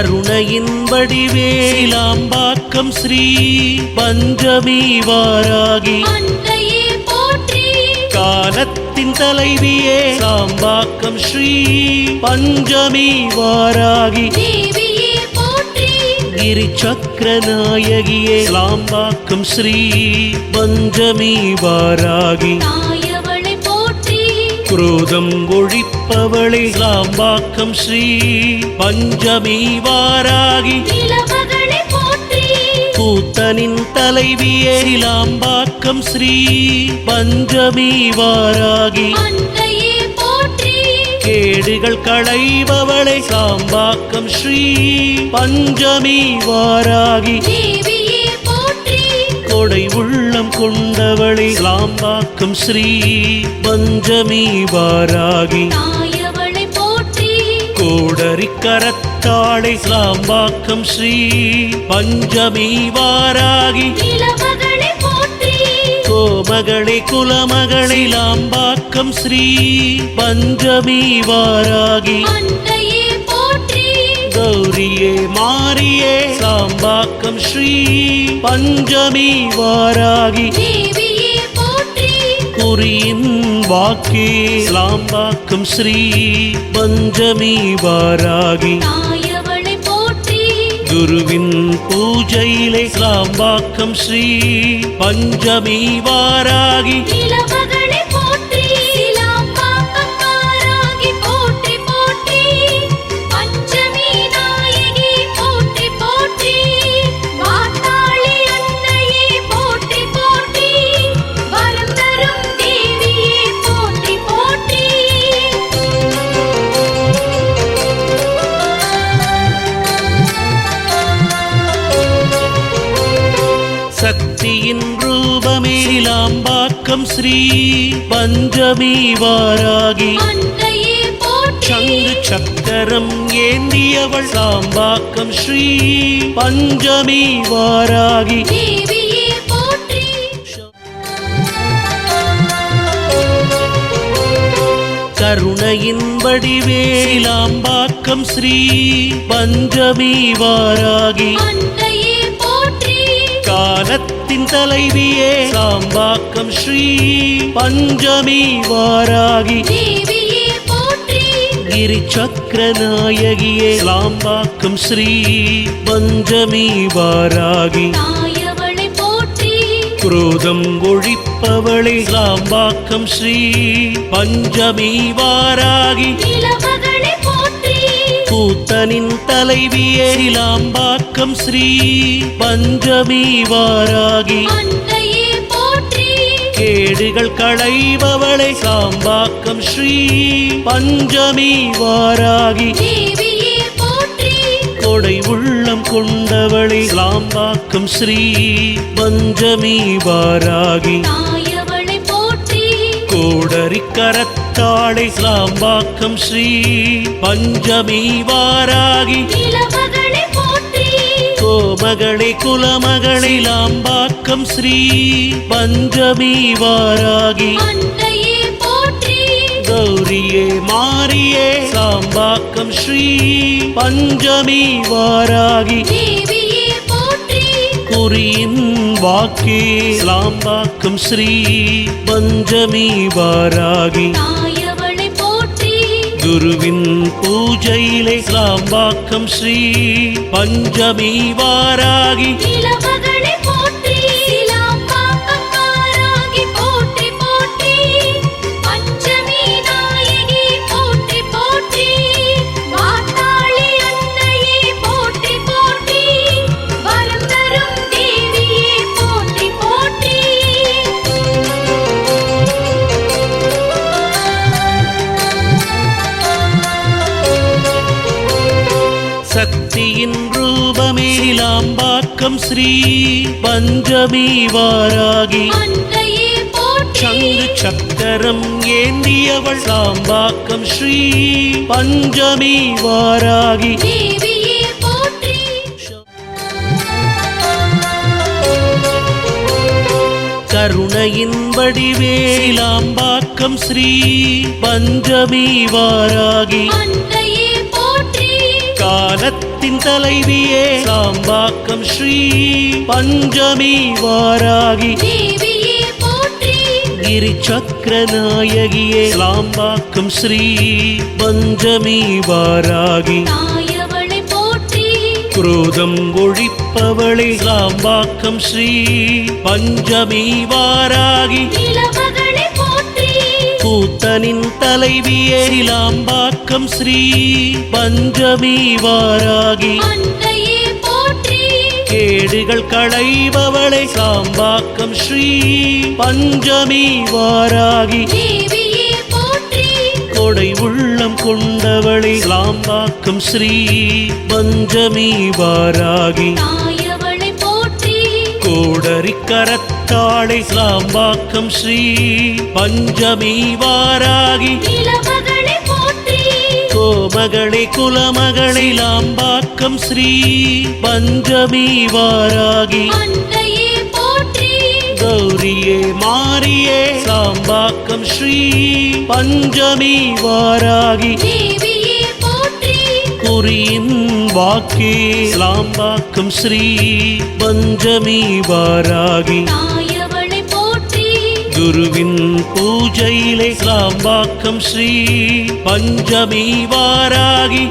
கருணையின் வடிவேலாம்பாக்கம் ஸ்ரீ பஞ்சமி வாராகி. காலத்தின் தலைவியே சாம்பாக்கம் ஸ்ரீ பஞ்சமி வாராகி. தேவியே போற்றி. கிரி சக்கர நாயகியே சாம்பாக்கம் ஸ்ரீ பஞ்சமி வாராகி. குரோதம் ஒழிப்பவளை சாம்பாக்கம் ஸ்ரீ பஞ்சமி வாராகி கூத்தனின் தலைவியே லாம்பாக்கம் ஸ்ரீ பஞ்சமி வாராகி கேடுகள் களைபவளை சாம்பாக்கம் ஸ்ரீ பஞ்சமி வாராகி கொண்டவளை சாம்பாக்கம் ஸ்ரீ பஞ்சமி வாராகி. கோடரி கரத்தாளை சாம்பாக்கம் ஸ்ரீ பஞ்சமி வாராகி. கோமகளே குலமகளே லாம்பாக்கம் ஸ்ரீ பஞ்சமி வாராகி. கௌரியே மாரியே சாம்பாக்கம் ஸ்ரீ பஞ்சமி வாராகி. குறியின் வாக்கே. லாம்பாக்கம் ஸ்ரீ பஞ்சமி வாராகி. குருவின் பூஜையிலே லாம்பாக்கம் ஸ்ரீ பஞ்சமி வாராகி. லாம்பாக்கம் ஸ்ரீ பஞ்சமி வாராகி. சங்கு சக்கரம் ஏந்தியவள் சாம்பாக்கம் ஸ்ரீ பஞ்சமி வாராகி. கருணையின் வடிவேலாம்பாக்கம் ஸ்ரீ பஞ்சமி வாராகி. காலத்தின் தலைவியே சாம்பாக்கம் ஸ்ரீ பஞ்சமி வாராகி. ஸ்ரீ பஞ்சமி வாராகி. தாயவளை போற்றி. குரோதம் ஒழிப்பவளை பஞ்சமி வாராகி. நிலமகளை போற்றி கூத்தனின் தலைவியே லாம்பாக்கம் ஸ்ரீ பஞ்சமி வாராகி. கேடுகள் களைபவளை சாம்பாக்கம் ஸ்ரீ பஞ்சமி வாராகி. கொடை உள்ளம் கொண்டவளை சாம்பாக்கம் ஸ்ரீ பஞ்சமி வாராகி. தாயவளை போற்றி. கரத்தாளை சாம்பாக்கம் ஸ்ரீ பஞ்சமி வாராகி. கோமகளே குலமகளே லாம்பாக்கம் ஸ்ரீ பஞ்சமி வாராகி. கௌரியே மாரியே சாம்பாக்கம் ஸ்ரீ பஞ்சமி வாராகி. குறியின் வாக்கே லாம்பாக்கம் ஸ்ரீ பஞ்சமி வாராகி. குருவின் பூஜையிலே லாம்பாக்கம் ஸ்ரீ பஞ்சமி வாராகி லாம்பாக்கம் ஸ்ரீ பஞ்சமி வாராகி. சங்கு சக்கரம் ஏந்தியவள் சாம்பாக்கம் ஸ்ரீ பஞ்சமி வாராகி. கருணையின் வடிவேலாம்பாக்கம் ஸ்ரீ பஞ்சமி வாராகி. காலத்தின் தலைவியே சாம்பாக்கம் ஸ்ரீ பஞ்சமி வாராகி. கிரி சக்கர நாயகியே சாம்பாக்கம் ஸ்ரீ பஞ்சமி வாராகி. குரோதம் ஒழிப்பவளே சாம்பாக்கம் ஸ்ரீ பஞ்சமி வாராகி. கூத்தனின் தலைவியே சிலாம்பாக்கம் ஸ்ரீ பஞ்சமி வாராகி. கேடுகள் களைபவளை சாம்பாக்கம் ஸ்ரீ பஞ்சமி வாராகி. கொடை உள்ளம் கொண்டவளை சாம்பாக்கம் ஸ்ரீ பஞ்சமி வாராகி. தாயவளை போற்றி. கரத்தாளை சாம்பாக்கம் ஸ்ரீ பஞ்சமி வாராகி. கோமகளே குலமகளே லாம்பாக்கம் ஸ்ரீ பஞ்சமி வாராகி. கௌரியே மாரியே சாம்பாக்கம் ஸ்ரீ பஞ்சமி வாராகி. குறியின் வாக்கே சாம்பாக்கம் ஸ்ரீ பஞ்சமி வாராகி. குருவின் பூஜையிலே சாம்பாக்கம் ஸ்ரீ பஞ்சமி வாராகி.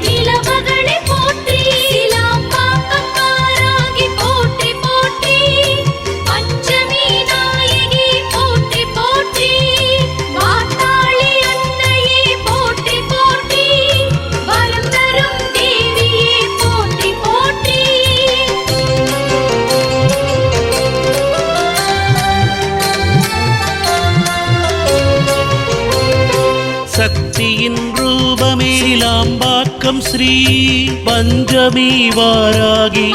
லாம்பாக்கம் ஸ்ரீ பஞ்சமி வாராகி.